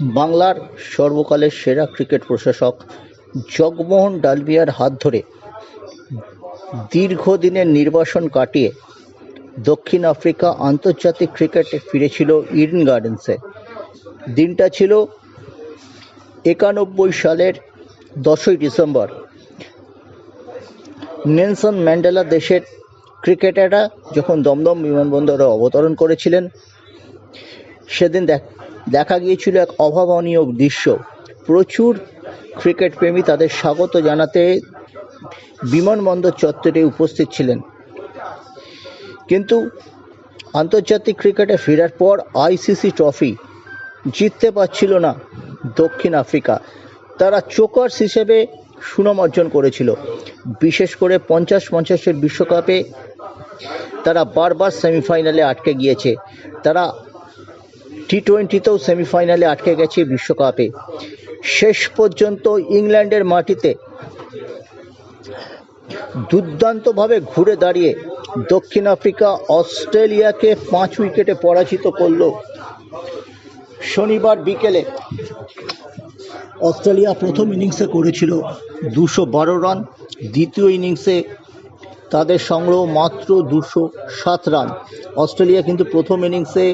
বাংলার সর্বকালের সেরা ক্রিকেট প্রশাসক জগমোহন ডালমিয়ার হাত ধরে দীর্ঘদিনের নির্বাসন কাটিয়ে দক্ষিণ আফ্রিকা আন্তর্জাতিক ক্রিকেটে ফিরেছিল ইডেন গার্ডেন্সে। দিনটা ছিল একানব্বই সালের দশই ডিসেম্বর। নেলসন ম্যান্ডেলা দেশের ক্রিকেটাররা যখন দমদম বিমানবন্দরে অবতরণ করেছিলেন, সেদিন দেখ দেখা গিয়েছিল এক অভাবনীয় দৃশ্য। প্রচুর ক্রিকেট প্রেমী তাদের স্বাগত জানাতে বিমানবন্দর চত্বরে উপস্থিত ছিলেন। কিন্তু আন্তর্জাতিক ক্রিকেটে ফেরার পর আইসিসি ট্রফি জিততে পারছিল না দক্ষিণ আফ্রিকা। তারা চোকার্স হিসেবে সুনাম অর্জন করেছিল। বিশেষ করে পঞ্চাশ পঞ্চাশের বিশ্বকাপে তারা বারবার সেমিফাইনালে আটকে গিয়েছে। তারা টি টোয়েন্টিতেও সেমিফাইনালে আটকে গেছে বিশ্বকাপে। শেষ পর্যন্ত ইংল্যান্ডের মাটিতে দুর্দান্তভাবে ঘুরে দাঁড়িয়ে দক্ষিণ আফ্রিকা, অস্ট্রেলিয়াকে পাঁচ উইকেটে পরাজিত করল। শনিবার বিকেলে অস্ট্রেলিয়া প্রথম ইনিংসে করেছিল দুশো বারো রান, দ্বিতীয় ইনিংসে তাদের সংগ্রহ মাত্র দুশো সাত রান। অস্ট্রেলিয়া কিন্তু প্রথম ইনিংসে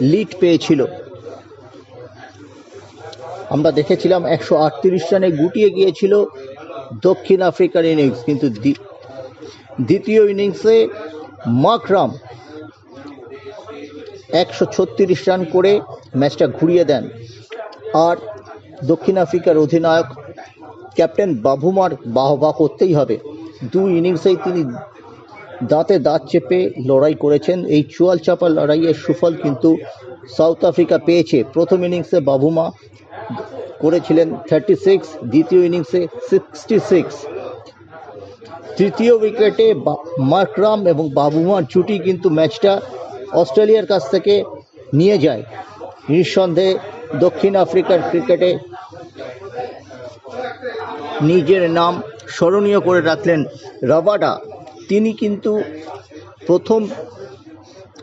লিড পেয়েছিল। আমরা দেখেছিলাম একশো আটত্রিশ রানে গুটিয়ে গিয়েছিল দক্ষিণ আফ্রিকার ইনিংস, কিন্তু দ্বি- দ্বিতীয় ইনিংসে মাকরাম একশো ছত্রিশ রান করে ম্যাচটা ঘুরিয়ে দেন। আর দক্ষিণ আফ্রিকার অধিনায়ক ক্যাপ্টেন বাভুমার বাহবা করতেই হবে। দুই ইনিংসেই তিনি দাঁতে দাঁত চেপে লড়াই করেছেন। এই চুয়াল চাপা লড়াইয়ের সুফল কিন্তু সাউথ আফ্রিকা পেয়েছে। প্রথম ইনিংসে বাবুমা করেছিলেন থার্টি সিক্স দ্বিতীয় ইনিংসে সিক্সটি সিক্স তৃতীয় উইকেটে মার্করাম এবং বাবুমার জুটি কিন্তু ম্যাচটা অস্ট্রেলিয়ার কাছ থেকে নিয়ে যায়। নিঃসন্দেহে দক্ষিণ আফ্রিকার ক্রিকেটে নিজের নাম স্মরণীয় করে রাখলেন রাবাডা। তিনি কিন্তু প্রথম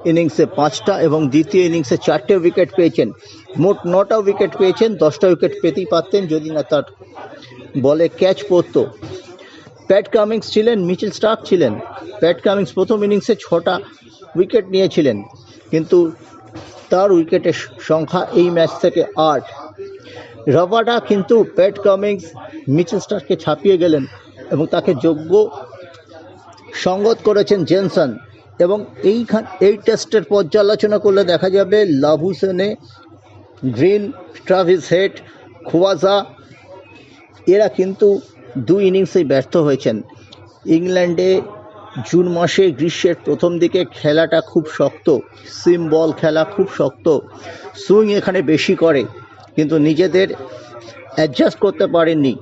ইনিংসে পাঁচটা এবং দ্বিতীয় ইনিংসে চারটে উইকেট পেয়েছেন। মোট নটা উইকেট পেয়েছেন, দশটা উইকেট পেতেই পারতেন যদি না তার বলে ক্যাচ পড়তো। প্যাট কামিংস ছিলেন, মিচেল স্টার্ক ছিলেন। প্যাট কামিংস প্রথম ইনিংসে ছটা উইকেট নিয়েছিলেন, কিন্তু তার উইকেটের সংখ্যা এই ম্যাচ থেকে আট। রবাডা কিন্তু প্যাট কামিংস, মিচেল স্টার্ককে ছাপিয়ে গেলেন এবং তাকে যোগ্য সঙ্গত করেছেন জেনসন এবং এইখান এই টেস্টের পর্যালোচনা করলে দেখা যাবে লাভু সেনে গ্রিন, ট্রাভিস হেড, খোয়াজা, এরা কিন্তু দুই ইনিংসেই ব্যর্থ হয়েছেন। ইংল্যান্ডে জুন মাসে গ্রীষ্মের প্রথম দিকে খেলাটা খুব শক্ত, সিম বল খেলা খুব শক্ত, সুইং এখানে বেশি করে, কিন্তু নিজেদের অ্যাডজাস্ট করতে পারেননি।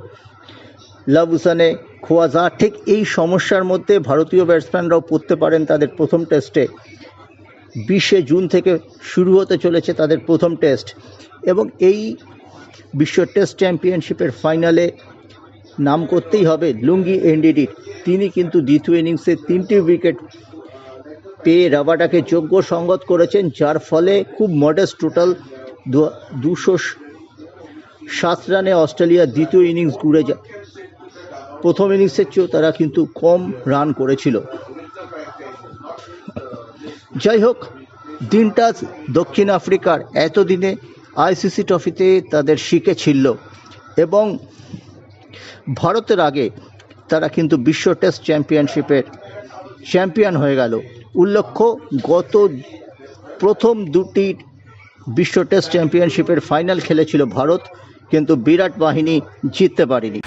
লাবুসানে খোয়াজা, ঠিক এই সমস্যার মধ্যে ভারতীয় ব্যাটসম্যানরাও পড়তে পারেন তাদের প্রথম টেস্টে বিশে জুন থেকে শুরু হতে চলেছে তাদের প্রথম টেস্ট এবং এই বিশ্ব টেস্ট চ্যাম্পিয়নশিপের ফাইনালে নাম করতেই হবে লুঙ্গি এনডিডির তিনি কিন্তু দ্বিতীয় ইনিংসে তিনটি উইকেট পেয়ে রাবাডাকে যোগ্য সঙ্গত করেছেন, যার ফলে খুব মডেস্ট টোটাল দুশো সাত রানে অস্ট্রেলিয়া দ্বিতীয় ইনিংস ঘুরে যায়। প্রথম ইনিংসের চেয়েও তারা কিন্তু কম রান করেছিল। যাই হোক দিনটা দক্ষিণ আফ্রিকার এতদিনে আইসিসি ট্রফিতে তাদের শিখে ছিল এবং ভারতের আগে তারা কিন্তু বিশ্ব টেস্ট চ্যাম্পিয়নশিপের চ্যাম্পিয়ন হয়ে গেল। উল্লেখ্য, গত প্রথম দুটি বিশ্ব টেস্ট চ্যাম্পিয়নশিপের ফাইনাল খেলেছিল ভারত, কিন্তু বিরাট বাহিনী জিততে পারেনি।